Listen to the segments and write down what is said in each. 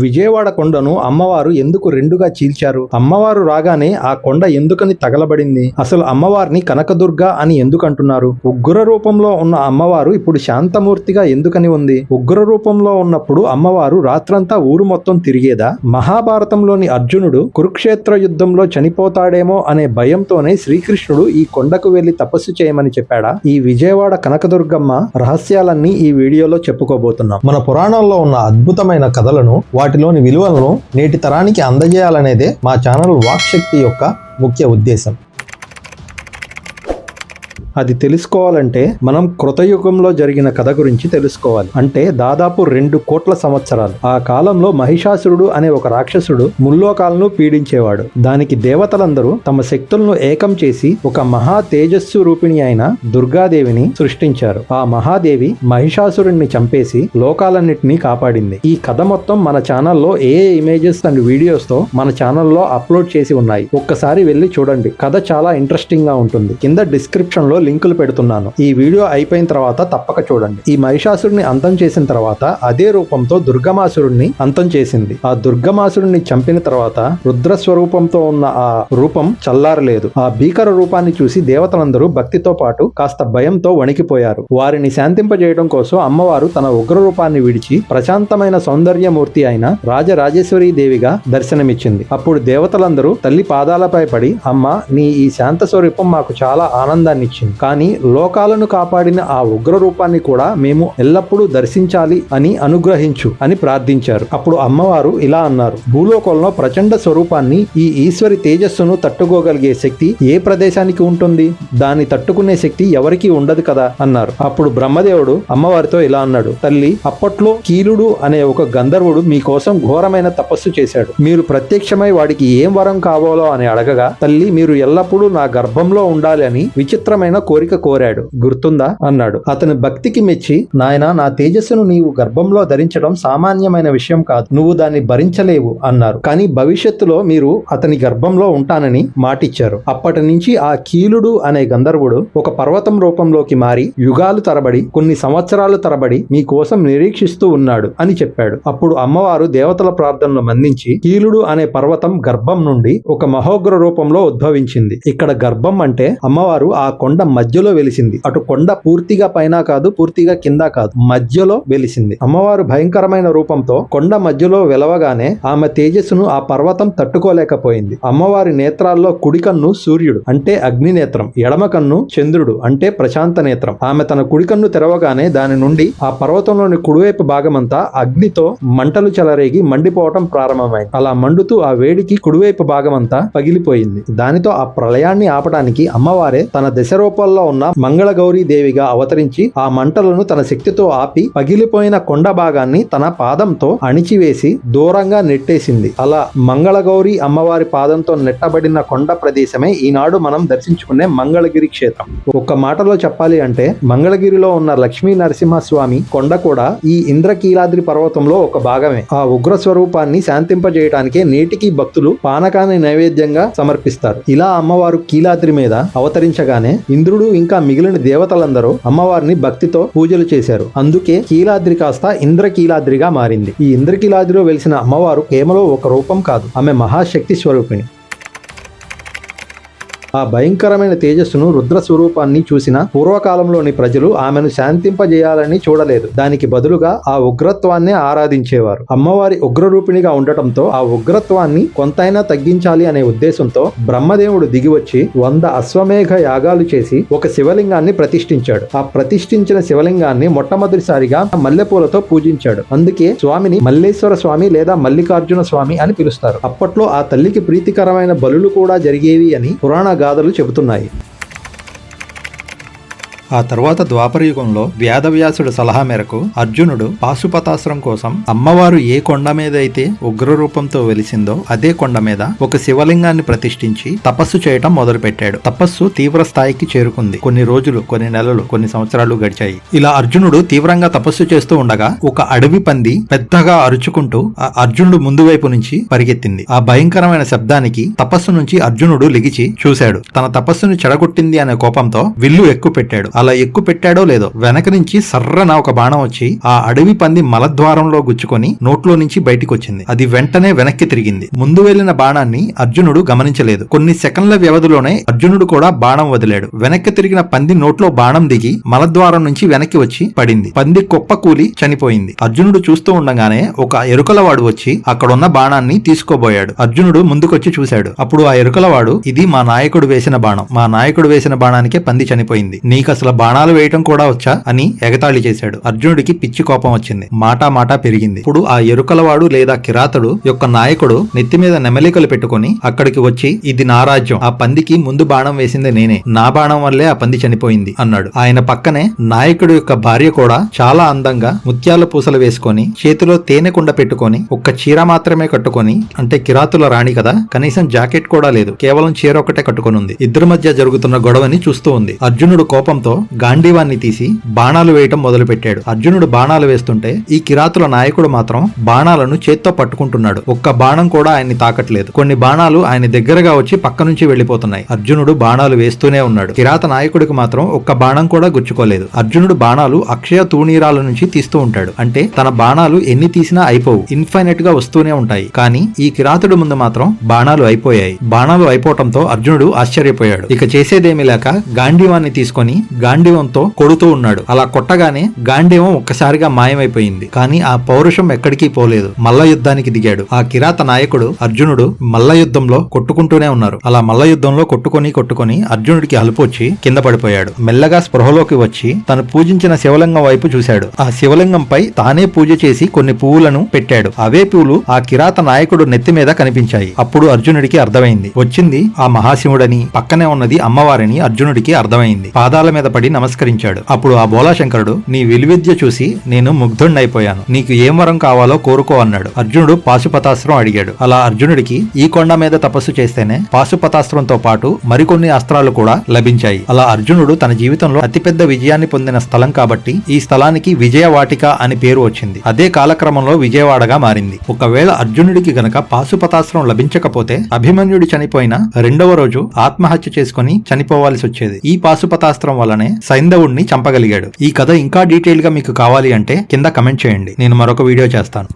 విజయవాడ కొండను అమ్మవారు ఎందుకు రెండుగా చీల్చారు? అమ్మవారు రాగానే ఆ కొండ ఎందుకని తగలబడింది? అసలు అమ్మవారిని కనకదుర్గ అని ఎందుకు అంటున్నారు ఉగ్ర రూపంలో ఉన్న అమ్మవారు ఇప్పుడు శాంతమూర్తిగా ఎందుకని ఉంది? ఉగ్ర రూపంలో ఉన్నప్పుడు అమ్మవారు రాత్రంతా ఊరు మొత్తం తిరిగేదా? మహాభారతంలోని అర్జునుడు కురుక్షేత్ర యుద్ధంలో చనిపోతాడేమో అనే భయంతోనే శ్రీకృష్ణుడు ఈ కొండకు వెళ్ళి తపస్సు చేయమని చెప్పాడా? ఈ విజయవాడ కనకదుర్గమ్మ రహస్యాలన్నీ ఈ వీడియోలో చెప్పుకోబోతున్నాం. మన పురాణాల్లో ఉన్న అద్భుతమైన కథలను వాటిలోని విలువలను నేటి తరానికి అందజేయాలనేదే మా ఛానల్ వాక్శక్తి యొక్క ముఖ్య ఉద్దేశం. అది తెలుసుకోవాలంటే మనం కృతయుగంలో జరిగిన కథ గురించి తెలుసుకోవాలి. అంటే దాదాపు రెండు కోట్ల సంవత్సరాలు. ఆ కాలంలో మహిషాసురుడు అనే ఒక రాక్షసుడు ముల్లోకాలను పీడించేవాడు. దానికి దేవతలందరూ తమ శక్తులను ఏకం చేసి ఒక మహా తేజస్సు రూపిణి అయిన దుర్గాదేవిని సృష్టించారు. ఆ మహాదేవి మహిషాసురుణ్ణి చంపేసి లోకాలన్నిటినీ కాపాడింది. ఈ కథ మొత్తం మన ఛానల్లో ఏ ఏ ఇమేజెస్ అండ్ వీడియోస్తో మన ఛానల్లో అప్లోడ్ చేసి ఉన్నాయి. ఒక్కసారి వెళ్ళి చూడండి. కథ చాలా ఇంట్రెస్టింగ్గా ఉంటుంది. కింద డిస్క్రిప్షన్లో లింకులు పెడుతున్నాను. ఈ వీడియో అయిపోయిన తర్వాత తప్పక చూడండి. ఈ మహిషాసురుని అంతం చేసిన తర్వాత అదే రూపంతో దుర్గమాసురుణ్ణి అంతం చేసింది. ఆ దుర్గమాసురుణ్ణి చంపిన తర్వాత రుద్ర స్వరూపంతో ఉన్న ఆ రూపం చల్లారలేదు. ఆ భీకర రూపాన్ని చూసి దేవతలందరూ భక్తితో పాటు కాస్త భయంతో వణికిపోయారు. వారిని శాంతింపజేయడం కోసం అమ్మవారు తన ఉగ్ర రూపాన్ని విడిచి ప్రశాంతమైన సౌందర్యమూర్తి అయిన రాజరాజేశ్వరి దేవిగా దర్శనమిచ్చింది. అప్పుడు దేవతలందరూ తల్లి పాదాలపై పడి అమ్మ నీ ఈ శాంత స్వరూపం మాకు చాలా ఆనందాన్ని ఇచ్చింది కానీ లోకాలను కాపాడిన ఆ ఉగ్ర రూపాన్ని కూడా మేము ఎల్లప్పుడూ దర్శించాలి అని అనుగ్రహించు అని ప్రార్థించారు. అప్పుడు అమ్మవారు ఇలా అన్నారు భూలోకంలో ప్రచండ స్వరూపాన్ని ఈ ఈశ్వరి తేజస్సును తట్టుకోగలిగే శక్తి ఏ ప్రదేశానికి ఉంటుంది? దాన్ని తట్టుకునే శక్తి ఎవరికీ ఉండదు కదా అన్నారు. అప్పుడు బ్రహ్మదేవుడు అమ్మవారితో ఇలా అన్నాడు తల్లి అప్పట్లో కీలుడు అనే ఒక గంధర్వుడు మీకోసం ఘోరమైన తపస్సు చేశాడు. మీరు ప్రత్యక్షమై వాడికి ఏం వరం కావాలో అని అడగగా తల్లి మీరు ఎల్లప్పుడూ నా గర్భంలో ఉండాలి అని విచిత్రమైన కోరిక కోరాడు. గుర్తుందా? అన్నాడు. అతని భక్తికి మెచ్చి నాయన నా తేజస్సును నీవు గర్భంలో ధరించడం సామాన్యమైన విషయం కాదు. నువ్వు దాన్ని భరించలేవు అన్నారు. కానీ భవిష్యత్తులో మీరు అతని గర్భంలో ఉంటానని మాటిచ్చారు. అప్పటి నుంచి ఆ కీలుడు అనే గంధర్వుడు ఒక పర్వతం రూపంలోకి మారి యుగాలు తరబడి కొన్ని సంవత్సరాలు తరబడి మీకోసం నిరీక్షిస్తూ ఉన్నాడు అని చెప్పాడు. అప్పుడు అమ్మవారు దేవతల ప్రార్థనలు మందించి కీలుడు అనే పర్వతం గర్భం నుండి ఒక మహోగ్ర రూపంలో ఉద్భవించింది. ఇక్కడ గర్భం అంటే అమ్మవారు ఆ కొండ మధ్యలో వెలిసింది. అటు కొండ పూర్తిగా పైన కాదు పూర్తిగా కింద కాదు. మధ్యలో వెలిసింది. అమ్మవారు భయంకరమైన రూపంతో కొండ మధ్యలో వెలవగానే ఆమె తేజస్సును ఆ పర్వతం తట్టుకోలేకపోయింది. అమ్మవారి నేత్రాల్లో కుడి కన్ను సూర్యుడు అంటే అగ్ని నేత్రం ఎడమ కన్ను చంద్రుడు అంటే ప్రశాంత నేత్రం. ఆమె తన కుడి కన్ను తెరవగానే దాని నుండి ఆ పర్వతంలోని కుడివైపు భాగమంతా అగ్నితో మంటలు చెలరేగి మండిపోవటం ప్రారంభమైంది. అలా మండుతూ ఆ వేడికి కుడివైపు భాగమంతా పగిలిపోయింది. దానితో ఆ ప్రళయాన్ని ఆపడానికి అమ్మవారే తన దశ రూపంలో ఉన్న మంగళగౌరీ దేవిగా అవతరించి ఆ మంటలను తన శక్తితో ఆపి పగిలిపోయిన కొండ భాగాన్ని తన పాదంతో అణిచివేసి దూరంగా నెట్టేసింది. అలా మంగళగౌరి అమ్మవారి పాదంతో నెట్టబడిన కొండ ప్రదేశమే ఈనాడు మనం దర్శించుకునే మంగళగిరి క్షేత్రం. ఒక్క మాటలో చెప్పాలి అంటే మంగళగిరిలో ఉన్న లక్ష్మీ నరసింహస్వామి కొండ కూడా ఈ ఇంద్రకీలాద్రి పర్వతంలో ఒక భాగమే. ఆ ఉగ్ర స్వరూపాన్ని శాంతింపజేయడానికే నేటికి భక్తులు పానకాన్ని నైవేద్యంగా సమర్పిస్తారు. ఇలా అమ్మవారు కీలాద్రి మీద అవతరించగానే ఇందు ఇంద్రుడు ఇంకా మిగిలిన దేవతలందరూ అమ్మవారిని భక్తితో పూజలు చేశారు. అందుకే కీలాద్రి కాస్త ఇంద్రకీలాద్రిగా మారింది. ఈ ఇంద్రకీలాద్రిలో వెలిసిన అమ్మవారు కేవలం ఒక రూపం కాదు. ఆమె మహాశక్తి స్వరూపిణి. ఆ భయంకరమైన తేజస్సును రుద్ర స్వరూపాన్ని చూసిన పూర్వకాలంలోని ప్రజలు ఆమెను శాంతింపజేయాలని చూడలేదు. దానికి బదులుగా ఆ ఉగ్రత్వాన్నే ఆరాధించేవారు. అమ్మవారి ఉగ్రరూపిణిగా ఉండటంతో ఆ ఉగ్రత్వాన్ని కొంతైనా తగ్గించాలి అనే ఉద్దేశంతో బ్రహ్మదేవుడు దిగివచ్చి వంద అశ్వమేఘ యాగాలు చేసి ఒక శివలింగాన్ని ప్రతిష్ఠించాడు. ఆ ప్రతిష్ఠించిన శివలింగాన్ని మొట్టమొదటిసారిగా మల్లెపూలతో పూజించాడు. అందుకే స్వామిని మల్లేశ్వర స్వామి లేదా మల్లికార్జున స్వామి అని పిలుస్తారు. అప్పట్లో ఆ తల్లికి ప్రీతికరమైన బలులు కూడా జరిగేవి అని పురాణ గాథలు చెబుతున్నాయి. ఆ తర్వాత ద్వాపరయుగంలో వ్యాధవ్యాసుడు సలహా మేరకు అర్జునుడు పాశుపతాశ్రం కోసం అమ్మవారు ఏ కొండ మీద అయితే ఉగ్రరూపంతో వెలిసిందో అదే కొండ మీద ఒక శివలింగాన్ని ప్రతిష్ఠించి తపస్సు చేయటం మొదలుపెట్టాడు. తపస్సు తీవ్ర స్థాయికి చేరుకుంది. కొన్ని రోజులు కొన్ని నెలలు కొన్ని సంవత్సరాలు గడిచాయి. ఇలా అర్జునుడు తీవ్రంగా తపస్సు చేస్తూ ఉండగా ఒక అడవి పంది పెద్దగా అరుచుకుంటూ ఆ అర్జునుడు ముందు వైపు నుంచి పరిగెత్తింది. ఆ భయంకరమైన శబ్దానికి తపస్సు నుంచి అర్జునుడు లిగిచి చూశాడు. తన తపస్సును చెడగొట్టింది అనే కోపంతో విల్లు ఎక్కుపెట్టాడు. అలా ఎక్కు పెట్టాడో లేదో వెనక నుంచి సర్రన ఒక బాణం వచ్చి ఆ అడవి పంది మలద్వారంలో గుచ్చుకొని నోట్లో నుంచి బయటికి వచ్చింది అది వెంటనే వెనక్కి తిరిగింది. ముందు వెళ్ళిన బాణాన్ని అర్జునుడు గమనించలేదు. కొన్ని సెకండ్ల వ్యవధిలోనే అర్జునుడు కూడా బాణం వదిలాడు. వెనక్కి తిరిగిన పంది నోట్లో బాణం దిగి మలద్వారం నుంచి వెనక్కి వచ్చి పడింది. పంది కుప్ప కూలి చనిపోయింది. అర్జునుడు చూస్తూ ఉండగానే ఒక ఎరుకలవాడు వచ్చి అక్కడున్న బాణాన్ని తీసుకోబోయాడు. అర్జునుడు ముందుకొచ్చి చూశాడు. అప్పుడు ఆ ఎరుకలవాడు ఇది మా నాయకుడు వేసిన బాణం. మా నాయకుడు వేసిన బాణానికే పంది చనిపోయింది. నీకు అసలు బాణాలు వేయటం కూడా వచ్చా అని ఎగతాళి చేశాడు. అర్జునుడికి పిచ్చి కోపం వచ్చింది. మాటా మాటా పెరిగింది. ఇప్పుడు ఆ ఎరుకలవాడు లేదా కిరాతడు యొక్క నాయకుడు నెత్తి మీద నెమలికలు పెట్టుకొని అక్కడికి వచ్చి ఇది నా రాజ్యం. ఆ పందికి ముందు బాణం వేసింది నేనే. నా బాణం వల్లే ఆ పంది చనిపోయింది అన్నాడు. ఆయన పక్కనే నాయకుడు యొక్క భార్య కూడా చాలా అందంగా ముత్యాల పూసలు వేసుకొని చేతిలో తేనె కుండ పెట్టుకొని ఒక్క చీర మాత్రమే కట్టుకొని అంటే కిరాతుల రాణి కదా కనీసం జాకెట్ కూడా లేదు. కేవలం చీర ఒకటే కట్టుకొని ఉంది ఇద్దరి మధ్య జరుగుతున్న గొడవని చూస్తూ ఉంది. అర్జునుడు కోపంతో గాంధీవాన్ని తీసి బాణాలు వేయటం మొదలు పెట్టాడు అర్జునుడు బాణాలు వేస్తుంటే ఈ కిరాతుల నాయకుడు మాత్రం బాణాలను చేత్తో పట్టుకుంటున్నాడు. ఒక్క బాణం కూడా ఆయన్ని తాకట్లేదు. కొన్ని బాణాలు ఆయన దగ్గరగా వచ్చి పక్క నుంచి వెళ్ళిపోతున్నాయి అర్జునుడు బాణాలు వేస్తూనే ఉన్నాడు. కిరాత నాయకుడికి మాత్రం ఒక్క బాణం కూడా గుచ్చుకోలేదు. అర్జునుడు బాణాలు అక్షయ తూణీరాల నుంచి తీస్తూ ఉంటాడు. అంటే తన బాణాలు ఎన్ని తీసినా అయిపోవు. ఇన్ఫైనైట్గా వస్తూనే ఉంటాయి. కానీ ఈ కిరాతుడు ముందు మాత్రం బాణాలు అయిపోయాయి. బాణాలు అయిపోవటంతో అర్జునుడు ఆశ్చర్యపోయాడు. ఇక చేసేదేమీ లేక గాంధీవాన్ని తీసుకొని గాంధీవంతో కొడుతూ ఉన్నాడు. అలా కొట్టగానే గాంధీవం ఒక్కసారిగా మాయమైపోయింది. కానీ ఆ పౌరుషం ఎక్కడికి పోలేదు. మల్ల యుద్ధానికి దిగాడు. ఆ కిరాత నాయకుడు అర్జునుడు మల్ల యుద్ధంలో కొట్టుకుంటూనే ఉన్నారు. అలా మల్ల యుద్ధంలో కొట్టుకొని కొట్టుకొని అర్జునుడికి అలుపు వచ్చి కింద పడిపోయాడు. మెల్లగా స్పృహలోకి వచ్చి తను పూజించిన శివలింగం వైపు చూశాడు. ఆ శివలింగంపై తానే పూజ చేసి కొన్ని పువ్వులను పెట్టాడు. అవే పువ్వులు ఆ కిరాత నాయకుడు నెత్తి మీద కనిపించాయి. అప్పుడు అర్జునుడికి అర్థమైంది. వచ్చింది ఆ మహాశివుడని పక్కనే ఉన్నది అమ్మవారిని అర్జునుడికి అర్థమైంది. పాదాల మీద పడి నమస్కరించాడు. అప్పుడు ఆ బోలాశంకరుడు నీ విలువిద్య చూసి నేను ముగ్ధుణ్ణైపోయాను. నీకు ఏం వరం కావాలో కోరుకో అన్నాడు. అర్జునుడు పాశుపతాస్త్రం అడిగాడు. అలా అర్జునుడికి ఈ కొండ మీద తపస్సు చేస్తేనే పాశుపతాస్త్రంతో పాటు మరికొన్ని అస్త్రాలు కూడా లభించాయి. అలా అర్జునుడు తన జీవితంలో అతిపెద్ద విజయాన్ని పొందిన స్థలం కాబట్టి ఈ స్థలానికి విజయవాటిక అని పేరు వచ్చింది. అదే కాలక్రమంలో విజయవాడగా మారింది. ఒకవేళ అర్జునుడికి గనక పాశుపతాస్త్రం లభించకపోతే అభిమన్యుడి చనిపోయిన రెండవ రోజు ఆత్మహత్య చేసుకుని చనిపోవాల్సి వచ్చేది. ఈ పాశుపతాస్త్రం వల్లనే సైంధవుడిని చంపగలిగాడు. ఈ కథ ఇంకా డీటెయిల్గా మీకు కావాలి అంటే కింద కమెంట్ చేయండి. నేను మరొక వీడియో చేస్తాను.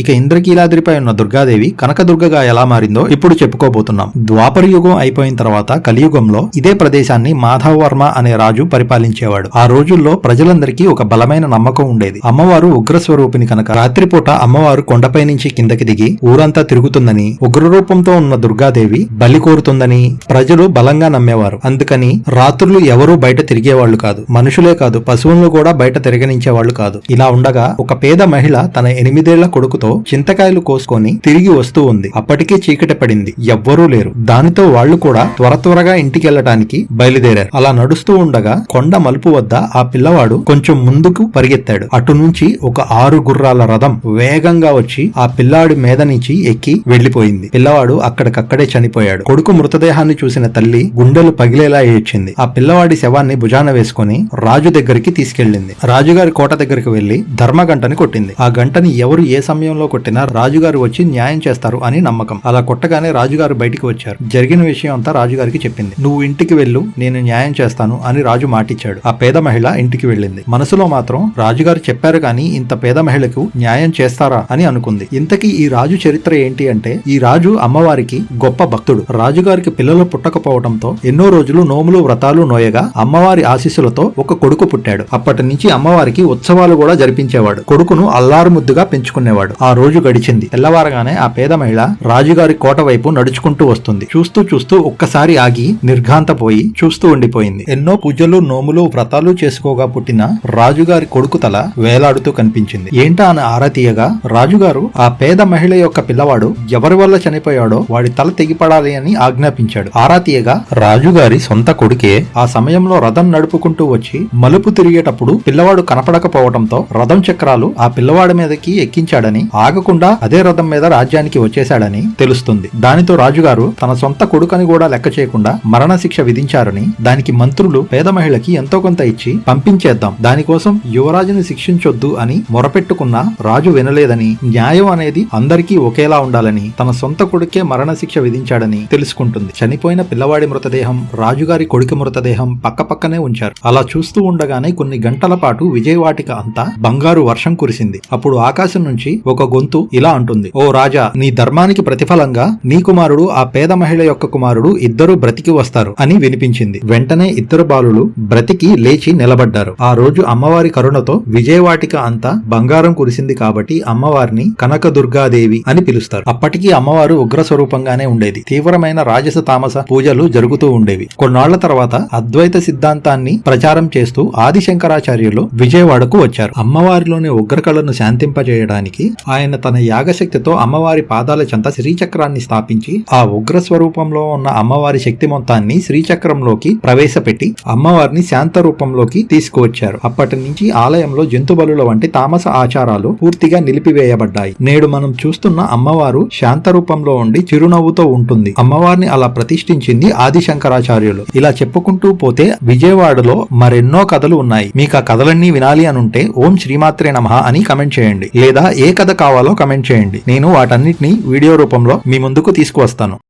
ఇక ఇంద్రకీలాద్రిపై ఉన్న దుర్గాదేవి కనకదుర్గగా ఎలా మారిందో ఇప్పుడు చెప్పుకోబోతున్నాం. ద్వాపర యుగం అయిపోయిన తర్వాత కలియుగంలో ఇదే ప్రదేశాన్ని మాధవవర్మ అనే రాజు పరిపాలించేవాడు. ఆ రోజుల్లో ప్రజలందరికీ ఒక బలమైన నమ్మకం ఉండేది. అమ్మవారు ఉగ్రస్వరూపిణి కనుక రాత్రిపూట అమ్మవారు కొండపై నుంచి కిందకి దిగి ఊరంతా తిరుగుతుందని ఉగ్రరూపంతో ఉన్న దుర్గాదేవి బలి కోరుతుందని ప్రజలు బలంగా నమ్మేవారు. అందుకని రాత్రులు ఎవరూ బయట తిరిగేవాళ్ళు కాదు. మనుషులే కాదు పశువులను కూడా బయట తిరగనించేవాళ్ళు కాదు. ఇలా ఉండగా ఒక పేద మహిళ తన ఎనిమిదేళ్ళ కొడుకుతో చింతకాయలు కోసుకొని తిరిగి వస్తూ ఉంది. అప్పటికే చీకటి పడింది. ఎవ్వరూ లేరు. దానితో వాళ్ళు కూడా త్వర త్వరగా ఇంటికి వెళ్ళటానికి బయలుదేరారు. అలా నడుస్తూ ఉండగా కొండ మలుపు వద్ద ఆ పిల్లవాడు కొంచెం ముందుకు పరిగెత్తాడు. అటు నుంచి ఒక ఆరు గుర్రాల రథం వేగంగా వచ్చి ఆ పిల్లాడి మీద నుంచి ఎక్కి వెళ్ళిపోయింది పిల్లవాడు అక్కడికక్కడే చనిపోయాడు. కొడుకు మృతదేహాన్ని చూసిన తల్లి గుండెలు పగిలేలా ఏడ్చింది. ఆ పిల్లవాడి శవాన్ని భుజాన వేసుకుని రాజు దగ్గరికి తీసుకెళ్ళింది రాజుగారి కోట దగ్గరికి వెళ్ళి ధర్మగంటని కొట్టింది. ఆ గంటని ఎవరు ఏ సమయంలో కొట్టిన రాజుగారు వచ్చి న్యాయం చేస్తారు అని నమ్మకం. అలా కొట్టగానే రాజుగారు బయటికి వచ్చారు. జరిగిన విషయం అంతా రాజుగారికి చెప్పింది. నువ్వు ఇంటికి వెళ్ళు నేను న్యాయం చేస్తాను అని రాజు మాటిచ్చాడు. ఆ పేద మహిళ ఇంటికి వెళ్ళింది. మనసులో మాత్రం రాజుగారు చెప్పారు కానీ ఇంత పేద మహిళకు న్యాయం చేస్తారా అని అనుకుంది. ఇంతకీ ఈ రాజు చరిత్ర ఏంటి అంటే ఈ రాజు అమ్మవారికి గొప్ప భక్తుడు. రాజుగారికి పిల్లలు పుట్టకపోవడంతో ఎన్నో రోజులు నోములు వ్రతాలు నోయగా అమ్మవారి ఆశీస్సులతో ఒక కొడుకు పుట్టాడు. అప్పటి నుంచి అమ్మవారికి ఉత్సవాలు కూడా జరిపించేవాడు. కొడుకును అల్లారు ముద్దుగా పెంచుకునేవాడు. ఆ రోజు గడిచింది. తెల్లవారగానే ఆ పేద మహిళ రాజుగారి కోట వైపు నడుచుకుంటూ వస్తుంది. చూస్తూ చూస్తూ ఒక్కసారి ఆగి నిర్ఘాంతపోయి చూస్తూ ఉండిపోయింది. ఎన్నో పూజలు నోములు వ్రతాలు చేసుకోగా పుట్టిన రాజుగారి కొడుకు తల వేలాడుతూ కనిపించింది. ఏంటా అని ఆరాతీయగా రాజుగారు ఆ పేద మహిళ యొక్క పిల్లవాడు ఎవరి వల్ల చనిపోయాడో వాడి తల తెగిపడాలి అని ఆజ్ఞాపించాడు. ఆరాతీయగా రాజుగారి సొంత కొడుకే ఆ సమయంలో రథం నడుపుకుంటూ వచ్చి మలుపు తిరిగేటప్పుడు పిల్లవాడు కనపడకపోవడంతో రథం చక్రాలు ఆ పిల్లవాడి మీదకి ఎక్కించాడని ఆగకుండా అదే రథం మీద రాజ్యానికి వచ్చేశాడని తెలుస్తుంది. దానితో రాజుగారు తన సొంత కొడుకని కూడా లెక్క చేయకుండా మరణశిక్ష విధించారని దానికి మంత్రులు పేద మహిళకి ఎంతో కొంత ఇచ్చి పంపించేద్దాం. దానికోసం యువరాజుని శిక్షించొద్దు అని మొరపెట్టుకున్న రాజు వినలేదని న్యాయం అనేది అందరికీ ఒకేలా ఉండాలని తన సొంత కొడుకే మరణశిక్ష విధించాడని తెలుసుకుంటుంది. చనిపోయిన పిల్లవాడి మృతదేహం రాజుగారి కొడుకు మృతదేహం పక్క పక్కనే ఉంచారు. అలా చూస్తూ ఉండగానే కొన్ని గంటల పాటు విజయవాటిక అంతా బంగారు వర్షం కురిసింది. అప్పుడు ఆకాశం నుంచి ఒక గొంతు ఇలా అంటుంది. ఓ రాజా నీ ధర్మానికి ప్రతిఫలంగా నీ కుమారుడు ఆ పేద మహిళ యొక్క కుమారుడు ఇద్దరు బ్రతికి వస్తారు అని వినిపించింది. వెంటనే ఇద్దరు బాలులు బ్రతికి లేచి నిలబడ్డారు. ఆ రోజు అమ్మవారి కరుణతో విజయవాటిక అంతా బంగారం కురిసింది కాబట్టి అమ్మవారిని కనక దుర్గాదేవి అని పిలుస్తారు. అప్పటికీ అమ్మవారు ఉగ్ర స్వరూపంగానే ఉండేది. తీవ్రమైన రాజస తామస పూజలు జరుగుతూ ఉండేవి. కొన్నాళ్ళ తర్వాత అద్వైత సిద్ధాంతాన్ని ప్రచారం చేస్తూ ఆదిశంకరాచార్యులు విజయవాడకు వచ్చారు. అమ్మవారిలోని ఉగ్రకళను శాంతింపజేయడానికి ఆయన తన యాగశక్తితో అమ్మవారి పాదాల చెంత శ్రీచక్రాన్ని స్థాపించి ఆ ఉగ్ర స్వరూపంలో ఉన్న అమ్మవారి శక్తి మొత్తాన్ని శ్రీచక్రంలోకి ప్రవేశపెట్టి అమ్మవారిని శాంత రూపంలోకి తీసుకువచ్చారు. అప్పటి నుంచి ఆలయంలో జంతుబలుల వంటి తామస ఆచారాలు పూర్తిగా నిలిపివేయబడ్డాయి. నేడు మనం చూస్తున్న అమ్మవారు శాంత రూపంలో ఉండి చిరునవ్వుతో ఉంటుంది. అమ్మవారిని అలా ప్రతిష్ఠించింది ఆది శంకరాచార్యులు ఇలా చెప్పుకుంటూ పోతే విజయవాడలో మరెన్నో కథలు ఉన్నాయి. మీకు ఆ కథలన్నీ వినాలి అనుంటే ఓం శ్రీమాత్రే నమః అని కమెంట్ చేయండి. లేదా ఏ కథ కావాలో కమెంట్ చేయండి. నేను వాటన్నిటిని వీడియో రూపంలో మీ ముందుకు తీసుకువస్తాను.